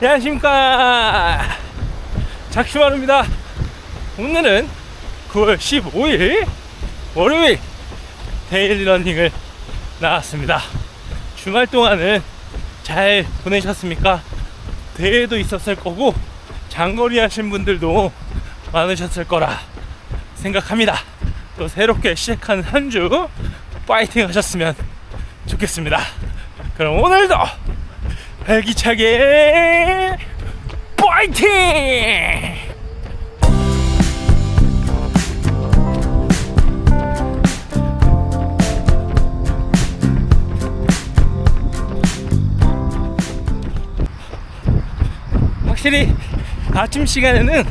안녕하십니까. 작심하루입니다. 오늘은 9월 15일 월요일 데일리 러닝을 나왔습니다. 주말 동안은 잘 보내셨습니까? 대회도 있었을 거고 장거리 하신 분들도 많으셨을 거라 생각합니다. 또 새롭게 시작한 한 주 파이팅 하셨으면 좋겠습니다. 그럼 오늘도 활기차게 파이팅! 확실히 아침 시간에는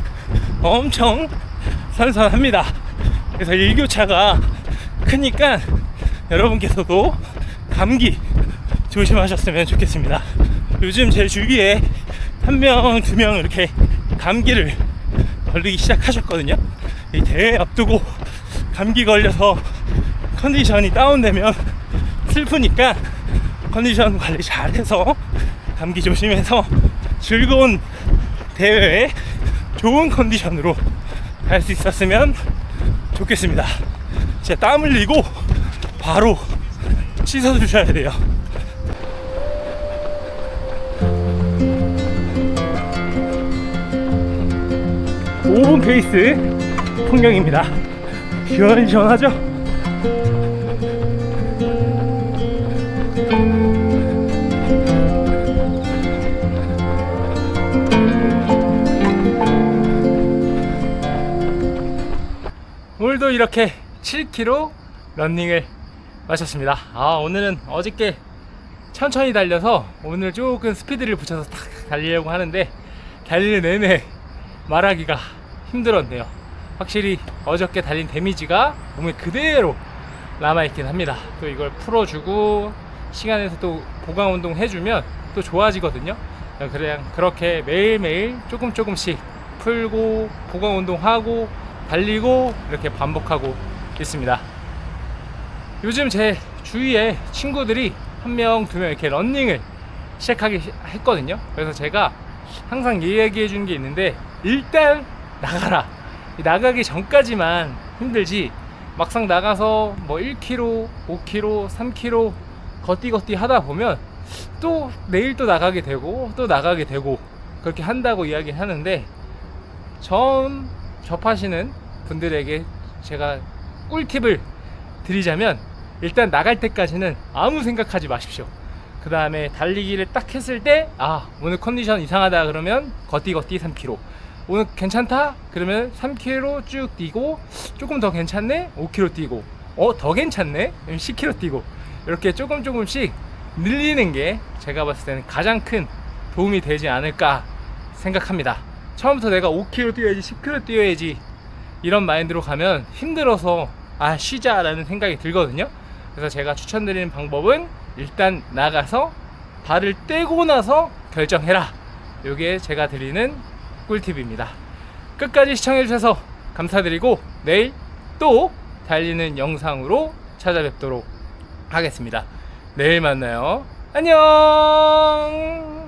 엄청 선선합니다. 그래서 일교차가 크니까 여러분께서도 감기 조심하셨으면 좋겠습니다. 요즘 제 주위에 한 명, 두 명 이렇게 감기를 걸리기 시작하셨거든요. 이 대회 앞두고 감기 걸려서 컨디션이 다운되면 슬프니까 컨디션 관리 잘해서 감기 조심해서 즐거운 대회에 좋은 컨디션으로 갈 수 있었으면 좋겠습니다. 진짜 땀 흘리고 바로 씻어 주셔야 돼요. 5분 페이스 풍경입니다. 시원시원하죠? 오늘도 이렇게 7km 런닝을 마쳤습니다. 아, 오늘은 어저께 천천히 달려서 오늘 조금 스피드를 붙여서 탁 달리려고 하는데 달리는 내내 말하기가 힘들었네요. 확실히 어저께 달린 데미지가 몸에 그대로 남아있긴 합니다. 또 이걸 풀어주고 시간에서 또 보강 운동 해주면 또 좋아지거든요. 그냥 그렇게 매일매일 조금 조금씩 풀고 보강 운동하고 달리고 이렇게 반복하고 있습니다. 요즘 제 주위에 친구들이 한 명, 두 명 이렇게 런닝을 시작하기 시- 했거든요. 그래서 제가 항상 얘기해 주는 게 있는데 일단 나가라. 이 나가기 전까지만 힘들지 막상 나가서 뭐 1km, 5km, 3km 걷디 걷디 하다 보면 또 내일 또 나가게 되고 또 나가게 되고 그렇게 한다고 이야기 하는데 처음 접하시는 분들에게 제가 꿀팁을 드리자면 일단 나갈 때까지는 아무 생각하지 마십시오. 그 다음에 달리기를 딱 했을 때, 아, 오늘 컨디션 이상하다 그러면 걷디 걷디 3km. 오늘 괜찮다? 그러면 3km 쭉 뛰고, 조금 더 괜찮네? 5km 뛰고, 어, 더 괜찮네? 그럼 10km 뛰고, 이렇게 조금 조금씩 늘리는 게 제가 봤을 때는 가장 큰 도움이 되지 않을까 생각합니다. 처음부터 내가 5km 뛰어야지, 10km 뛰어야지, 이런 마인드로 가면 힘들어서, 아, 쉬자 라는 생각이 들거든요. 그래서 제가 추천드리는 방법은 일단 나가서 발을 떼고 나서 결정해라. 이게 제가 드리는 꿀팁입니다. 끝까지 시청해주셔서 감사드리고 내일 또 달리는 영상으로 찾아뵙도록 하겠습니다. 내일 만나요. 안녕!